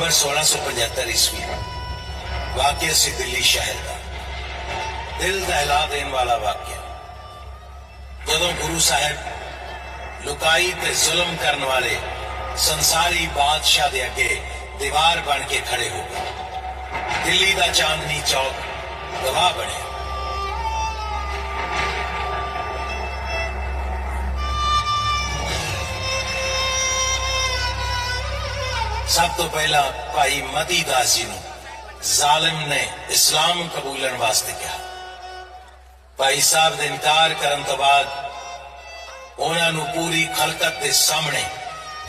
1675 ਈਸਵੀ ਵਾਕਿਆ ਸੀ ਦਿੱਲੀ ਸ਼ਹਿਰ ਦਾ। ਦਿਲ ਦਹਿਲਾ ਦੇਣ ਵਾਲਾ ਵਾਕਿਆ। ਜਦੋਂ ਗੁਰੂ ਸਾਹਿਬ ਲੁਕਾਈ ਤੇ ਜ਼ੁਲਮ ਕਰਨ ਵਾਲੇ ਸੰਸਾਰੀ ਬਾਦਸ਼ਾਹ ਦੇ ਅੱਗੇ ਦੀਵਾਰ ਬਣ ਕੇ ਖੜੇ ਹੋ ਗਏ। ਦਿੱਲੀ ਦਾ ਚਾਂਦਨੀ ਚੌਕ ਗਵਾਹ ਬਣਿਆ। ਸਭ ਤੋਂ ਪਹਿਲਾਂ ਭਾਈ ਮਤੀ ਦਾਸ ਜੀ ਨੂੰ ਜ਼ਾਲਿਮ ਨੇ ਇਸਲਾਮ ਕਬੂਲਣ ਵਾਸਤੇ ਕਿਹਾ। ਭਾਈ ਸਾਹਿਬ ਦੇ ਇਨਕਾਰ ਕਰਨ ਤੋਂ ਬਾਅਦ ਉਹਨਾਂ ਨੂੰ ਪੂਰੀ ਖਲਕਤ ਦੇ ਸਾਹਮਣੇ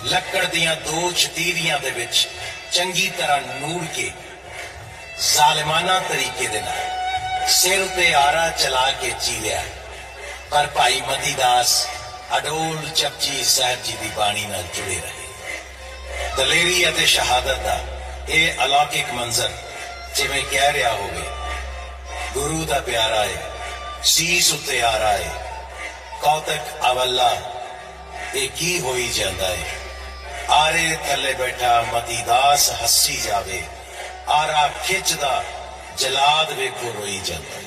ਲੱਕੜ ਦੀਆਂ ਦੋ ਛਤੀਰੀਆਂ ਦੇ ਵਿੱਚ ਚੰਗੀ ਤਰ੍ਹਾਂ ਨੂਰ ਕੇ ਜ਼ਾਲਿਮਾਨਾ ਤਰੀਕੇ ਦੇ ਨਾਲ ਸਿਰ ਤੇ ਆਰਾ ਚਲਾ ਕੇ ਚੀਲਿਆ ਪਰ ਭਾਈ ਮਤੀ ਦਾਸ ਅਡੋਲ ਚਪਜੀ ਸਾਹਿਬ ਜੀ ਦੀ ਬਾਣੀ ਨਾਲ ਜੁੜੇ ਰਹੇ। ਦਲੇਰੀ ਅਤੇ ਸ਼ਹਾਦਤ ਦਾ ਇਹ ਅਲੌਕਿਕ ਮੰਜ਼ਰ ਜਿਵੇਂ ਕਹਿ ਰਿਹਾ ਹੋਵੇ। ਗੁਰੂ ਦਾ ਪਿਆਰਾ ਹੈ, ਸੀਸ ਉੱਤੇ ਆ ਰਹਾ ਹੈ ਕੌਤਕ ਅਵੱਲਾ, ਇਹ ਕੀ ਹੋਈ ਜਾਂਦਾ ਹੈ? ਆਰੇ ਥੱਲੇ ਬੈਠਾ ਮਤੀਦਾਸ ਹੱਸੀ ਜਾਵੇ, ਆਰਾ ਖਿੱਚਦਾ, ਜਲਾਦ ਵੇਖੋ ਰੋਈ ਜਾਂਦਾ ਹੈ।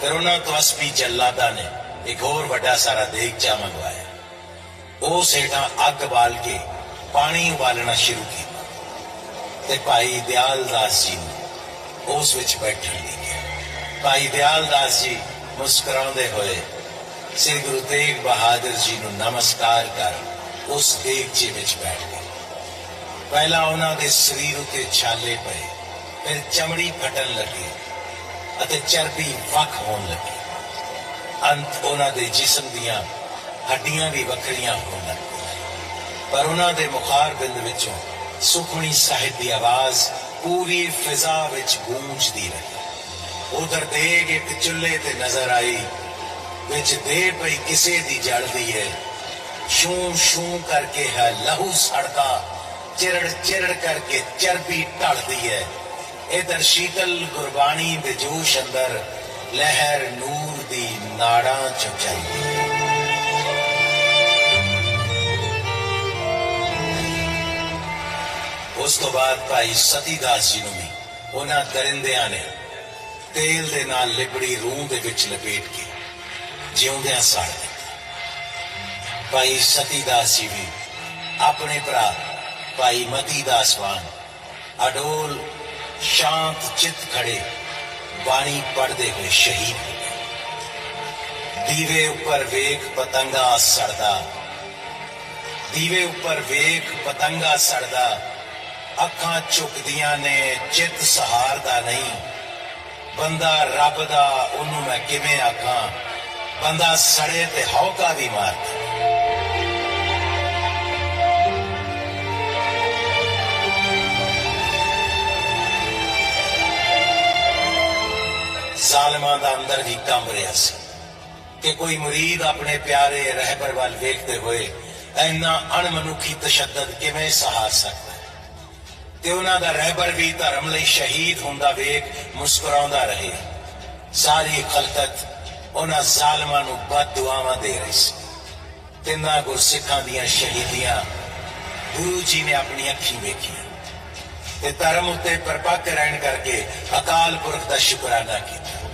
ਫਿਰ ਉਹਨਾਂ ਤੋਂ ਅਸਪੀ ਜੱਲਾਦਾ ਨੇ ਇੱਕ ਹੋਰ ਵੱਡਾ ਸਾਰਾ ਦੇਗਚਾ ਮੰਗਵਾਇਆ। ਉਹ ਸੇਠਾਂ ਅੱਗ ਬਾਲ ਕੇ ਪਾਣੀ ਉਬਾਲਣਾ ਸ਼ੁਰੂ ਕੀਤਾ ਤੇ ਭਾਈ ਦਿਆਲ ਦਾਸ ਜੀ ਨੂੰ ਉਸ ਵਿੱਚ ਬੈਠਣ ਲਈ ਭਾਈ ਦਿਆਲ ਦਾਸ ਜੀ ਮੁਸਕਰਾਉਂਦੇ ਹੋਏ ਸ੍ਰੀ ਗੁਰੂ ਤੇਗ ਬਹਾਦਰ ਜੀ ਨੂੰ ਨਮਸਕਾਰ ਕਰ ਉਸ ਦੇਗਚੇ ਵਿੱਚ ਬੈਠ ਗਏ। ਪਹਿਲਾਂ ਉਹਨਾਂ ਦੇ ਸਰੀਰ ਉਤੇ ਛਾਲੇ ਪਏ, ਫਿਰ ਚਮੜੀ ਫਟਣ ਲੱਗੀ। ਅਤੇ ਚਰਬੀ ਵੱਖ ਹੋਣ ਲੱਗੀ। ਅੰਤ ਉਹਨਾਂ ਦੇ ਜਿਸਮ ਦੀਆਂ ਹੱਡੀਆਂ ਵੀ ਵੱਖਰੀਆਂ ਹੋਣ ਲੱਗੀਆਂ ਪਰ ਉਹਨਾਂ ਦੇ ਮੁਖਾਰ ਬਿੰਦ ਵਿੱਚੋਂ ਸੁਖਮਣੀ ਸਾਹਿਬ ਦੀ ਆਵਾਜ਼ ਪੂਰੀ ਫਿਜ਼ਾ ਵਿੱਚ ਗੂੰਜਦੀ ਰਹੀ। ਉਧਰ ਦੇਗ ਇੱਕ ਚੁੱਲ੍ਹੇ ਤੇ ਨਜ਼ਰ ਆਈ, ਵਿੱਚ ਦੇ ਪਈ ਕਿਸੇ ਦੀ ਜਲਦੀ ਹੈ। ਸ਼ੂ ਸ਼ੂ ਕਰਕੇ ਹੈ ਲਹੂ ਸੜਦਾ ਚਿਰੜ ਚਿਰੜ ਕਰਕੇ ਚਰਬੀ ਢਲਦੀ ਹੈ। ਇਧਰ ਸ਼ੀਤਲ ਗੁਰਬਾਣੀ ਦੇ ਜੋਸ਼ ਅੰਦਰ ਲਹਿਰ ਨੂਰ ਦੀ ਨਾੜਾਂ ਚ ਚੱਲਦੀ ਉਸ ਤੋਂ ਬਾਅਦ ਭਾਈ ਸਤੀਦਾਸ ਜੀ ਨੂੰ ਵੀ ਉਹਨਾਂ ਦਰਿੰਦਿਆਂ ਨੇ ਤੇਲ ਦੇ ਨਾਲ ਲਿਬੜੀ ਰੂਹ ਦੇ ਵਿੱਚ ਲਪੇਟ ਕੇ ਜਿਉਂਦਿਆਂ ਸਾੜ ਦਿੱਤਾ। ਭਾਈ ਸਤੀਦਾਸ ਜੀ ਵੀ ਆਪਣੇ ਭਰਾ ਭਾਈ ਮਤੀ ਦਾਸ ਵਾਂਗ ਅਡੋਲ ਸ਼ਾਂਤ ਚਿੱਤ ਖੜੇ, ਬਾਣੀ ਪੜਦੇ ਹੋਏ ਸ਼ਹੀਦ ਹੋ ਗਏ। ਦੀਵੇ ਉੱਪਰ ਵੇਖ ਪਤੰਗਾ ਸੜਦਾ। ਦੀਵੇ ਉੱਪਰ ਵੇਖ ਪਤੰਗਾ ਸੜਦਾ। ਅੱਖਾਂ ਝੁਕਦੀਆਂ ਨੇ, ਚਿੱਤ ਸਹਾਰਦਾ ਨਹੀਂ। ਬੰਦਾ ਰੱਬ ਦਾ, ਉਹਨੂੰ ਮੈਂ ਕਿਵੇਂ ਆਖਾਂ? ਬੰਦਾ ਸੜੇ ਤੇ ਹੌਕਾ ਵੀ ਮਾਰਦਾ। ਜ਼ਾਲਮਾਂ ਦਾ ਅੰਦਰ ਹੀ ਕੰਬ ਰਿਹਾ ਸੀ। ਕਿ ਕੋਈ ਮੁਰੀਦ ਆਪਣੇ ਪਿਆਰੇ ਰਹਿਬਰ ਵੱਲ ਵੇਖਦੇ ਹੋਏ ਇੰਨਾ ਅਣਮਨੁੱਖੀ ਤਸ਼ੱਦਦ ਕਿਵੇਂ ਸਹਾਰ ਸਕਦਾ ਹੈ? ਤੇ ਉਹਨਾਂ ਦਾ ਰਹਿਬਰ ਵੀ ਧਰਮ ਲਈ ਸ਼ਹੀਦ ਹੁੰਦਾ ਵੇਖ ਮੁਸਕਰਾਉਂਦਾ ਰਹੇ। ਸਾਰੀ ਖਲਕਤ ਉਹਨਾਂ ਜ਼ਾਲਮਾਂ ਨੂੰ ਬਦ ਦੇ ਰਹੀ ਸੀ। ਤਿੰਨਾਂ ਗੁਰਸਿੱਖਾਂ ਦੀਆਂ ਸ਼ਹੀਦੀਆਂ ਗੁਰੂ ਜੀ ਨੇ ਆਪਣੀ ਅੱਖੀਂ ਵੇਖੀਆਂ। ਤੇ ਧਰਮ ਉੱਤੇ ਪਰਪੱਕ ਰਹਿਣ ਕਰਕੇ ਅਕਾਲ ਪੁਰਖ ਦਾ ਸ਼ੁਕਰਾਨਾ ਕੀਤਾ।